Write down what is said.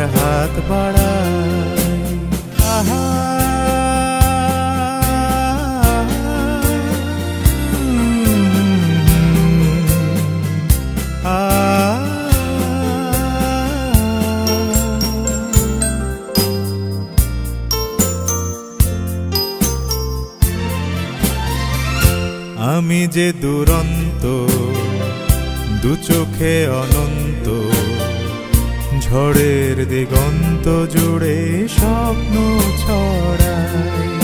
আশার হাত বাড়াই আহা আমি যে দুরন্ত দু চোখে অনন্ত ঝড়ের দিগন্ত জুড়ে স্বপ্ন ছড়াই